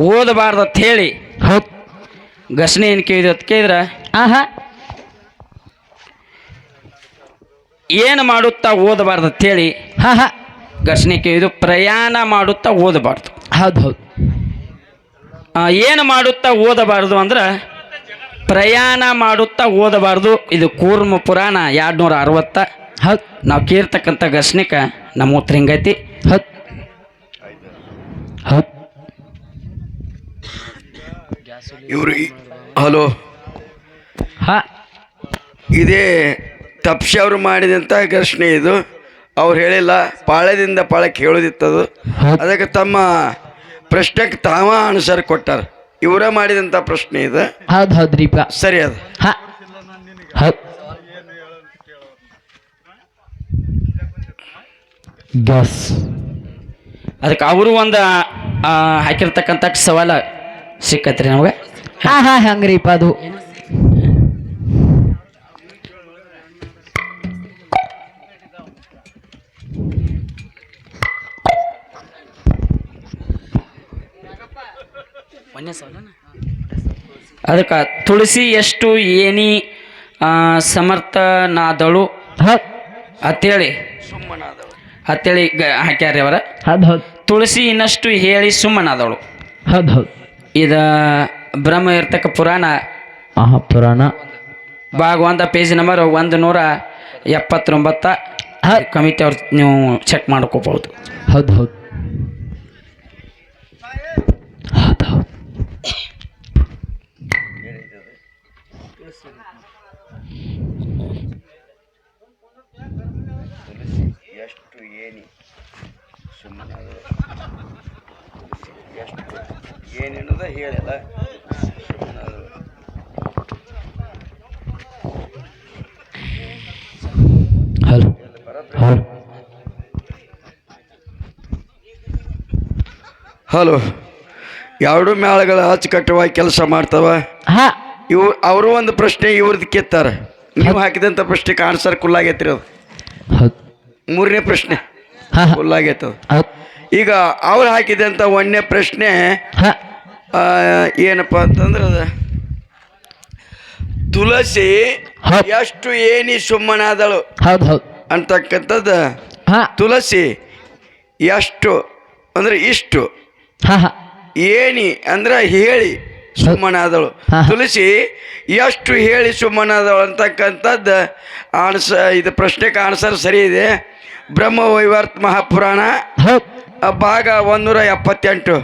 ಓದಬಾರ್ದು ಅಂತ ಹೇಳಿ ಹೌದು ಏನು ಕೇಳಿದ್ರು ಅಂತ ಕೇಳಿದ್ರೆ? ಆಹಾ. ಏನು ಮಾಡುತ್ತಾ ಓದಬಾರ್ದು ಅಂತ ಹೇಳಿ ಹಾ ಹಾ ಘರ್ಷಣೆ ಕೇಳಿದು ಪ್ರಯಾಣ ಮಾಡುತ್ತಾ ಓದಬಾರ್ದು. ಹೌದು ಹೌದು. ಏನು ಮಾಡುತ್ತಾ ಓದಬಾರ್ದು ಅಂದ್ರೆ ಪ್ರಯಾಣ ಮಾಡುತ್ತಾ ಓದಬಾರ್ದು. ಇದು ಕೂರ್ಮ ಪುರಾಣ ಎರಡು ನೂರ ಅರವತ್ತ ಹೌದು. ನಾವು ಕೇಳ್ತಕ್ಕಂಥ ಘರ್ಷಣಿಕ ನಮ್ಮ ಹಿಂಗೈತಿ ಹೌದು. ಹೌದು. ಇವರು ಹಲೋ. ಹಾ. ಇದೇ ತಪ್ಸಿ ಅವರು ಮಾಡಿದಂಥ ಘರ್ಷಣೆ ಇದು. ಅವ್ರು ಹೇಳಿಲ್ಲ ಪಾಳ್ಯದಿಂದ ಪಾಳ ಹೇಳೋದಿತ್ತದು ಹೌದು. ಅದಕ್ಕೆ ತಮ್ಮ ಪ್ರಶ್ನೆಗೆ ತಾವ ಅನುಸಾರ ಕೊಟ್ಟಾರ. ಇವರೇ ಮಾಡಿದಂಥ ಪ್ರಶ್ನೆ ಇದು. ಹೌದು ಹೌದ್ರಿಪ್ಪ ಸರಿ ಅದು. ಅದಕ್ಕೆ ಅವರು ಒಂದು ಹಾಕಿರ್ತಕ್ಕಂಥ ಸವಾಲ ಸಿಕ್ಕತ್ರಿ ನಮಗೆ? ಹಾ ಹಾ ಹಂಗ್ರಿಪ್ಪ ಅದು. ಅದಕ್ಕೆ ತುಳಸಿ ಎಷ್ಟು ಏನಿ ಸಮರ್ಥನಾದಳು? ಅತ್ತೇಳಿ. ಅಂತೇಳಿ ಅಂತೇಳಿ ಗ ಹಾಕ್ಯಾರ ಅವರ. ತುಳಸಿ ಇನ್ನಷ್ಟು ಹೇಳಿ ಸುಮ್ಮನಾದಳು. ಹೌದು ಹೌದು. ಇದು ಬ್ರಹ್ಮ ಇರ್ತಕ್ಕ ಪುರಾಣ. ಆಹಾ ಪುರಾಣ. ಭಾಗ ಒಂದ ಪೇಜ್ ನಂಬರ್ ಒಂದು ನೂರ ಎಪ್ಪತ್ತೊಂಬತ್ತ. ಕಮಿಟಿ ಅವ್ರ ನೀವು ಚೆಕ್ ಮಾಡ್ಕೋಬಹುದು. ಹೌದು ಹೌದು. ಹೌದು ಹೌದು. ಎಷ್ಟು ಏನಿ ಎಷ್ಟು ಏನೇನದ ಹೇಳಿಲ್ಲ. ಹಲೋ. ಎರಡು ಮೇಳಗಳ ಅಚ್ಚುಕಟ್ಟವಾಗಿ ಕೆಲಸ ಮಾಡ್ತಾವ? ಇವ್ ಇವು ಅವರು ಒಂದು ಪ್ರಶ್ನೆ ಇವ್ರದ್ದು ಕೆತ್ತಾರ ನೀವು ಹಾಕಿದಂಥ ಪ್ರಶ್ನೆಗೆ ಆನ್ಸರ್ ಕುಲ್ಲಾಗೈತ್ರಿ ಅದು. ಮೂರನೇ ಪ್ರಶ್ನೆ. ಹಾ. ಹಾ ಕುಲ್ಲಾಗೈತೆ ಅದು. ಹೌದು. ಈಗ ಅವ್ರು ಹಾಕಿದಂಥ ಒಂದನೇ ಪ್ರಶ್ನೆ ಏನಪ್ಪ ಅಂತಂದ್ರೆ ಅದು. ತುಳಸಿ ಎಷ್ಟು ಏನಿ ಸುಮ್ಮನಾದಳು ಹೌದು ಹೌದು. ಅಂತಕ್ಕಂಥದ್ದು ತುಳಸಿ ಎಷ್ಟು ಅಂದ್ರೆ ಇಷ್ಟು ಏನಿ ಅಂದ್ರೆ ಹೇಳಿ ಸುಮ್ಮನಾದಳು. ತುಳಸಿ ಎಷ್ಟು ಹೇಳಿ ಸುಮ್ಮನಾದಳು ಅಂತಕ್ಕಂಥದ್ದು ಆನ್ಸ ಇದು ಪ್ರಶ್ನೆಗೆ ಆನ್ಸರ್ ಸರಿ ಇದೆ. ಬ್ರಹ್ಮ ವೈವರ್ತ ಮಹಾಪುರಾಣ. ಭಾಗ ಒಂದೂರ ಎಪ್ಪತ್ತೆಂಟು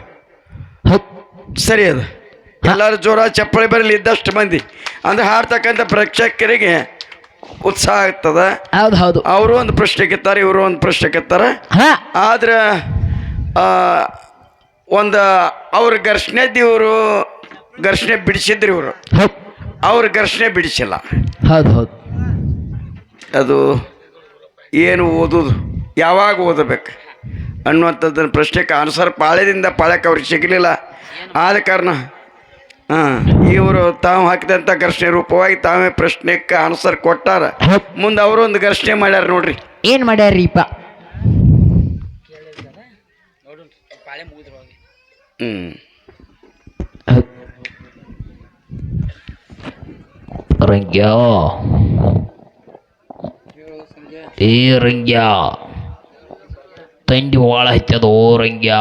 ಸರಿ ಅದು. ಎಲ್ಲರೂ ಜೋರ ಚಪ್ಪಳಿ ಬರಲಿ ಇದ್ದಷ್ಟು ಮಂದಿ. ಅಂದ್ರೆ ಹಾಡ್ತಕ್ಕಂಥ ಪ್ರೇಕ್ಷಕರಿಗೆ ಉತ್ಸಾಹ ಆಗ್ತದ. ಹೌದು ಹೌದು. ಅವರು ಒಂದು ಪ್ರಶ್ನೆ ಕೆತ್ತಾರೆ ಇವರು ಒಂದು ಪ್ರಶ್ನೆ ಕೆತ್ತಾರೆ ಆದ್ರೆ ಒಂದು ಅವ್ರ ಘರ್ಷಣೆ ಇವರು ಘರ್ಷಣೆ ಬಿಡಿಸಿದ್ರು ಇವರು. ಅವ್ರ ಘರ್ಷಣೆ ಬಿಡಿಸಿಲ್ಲ. ಹೌದು ಹೌದು. ಅದು ಏನು ಓದೋದು ಯಾವಾಗ ಓದಬೇಕು? ಅನ್ನುವಂಥದ್ದನ್ನು ಪ್ರಶ್ನೆಗೆ ಆನ್ಸರ್ ಪಾಳ್ಯದಿಂದ ಪಾಳ್ಯಕ್ಕೆ ಅವ್ರಿಗೆ ಸಿಗಲಿಲ್ಲ. ಆದ ಕಾರಣ ಹಾಂ ಇವರು ತಾವು ಹಾಕಿದಂಥ ಘರ್ಷಣೆ ರೂಪವಾಗಿ ತಾವೇ ಪ್ರಶ್ನೆಗೆ ಆನ್ಸರ್ ಕೊಟ್ಟಾರ. ಮುಂದೆ ಅವರು ಒಂದು ಘರ್ಷಣೆ ಮಾಡ್ಯಾರ ನೋಡ್ರಿ. ಏನು ಮಾಡ್ಯಾರೀಪ ಹ್ಞೂ ರಂಗ್ಯ ಏ ರಂಗ್ಯ ತಂಡಿ ಭಾಳ ಓ ರಂಗ್ಯ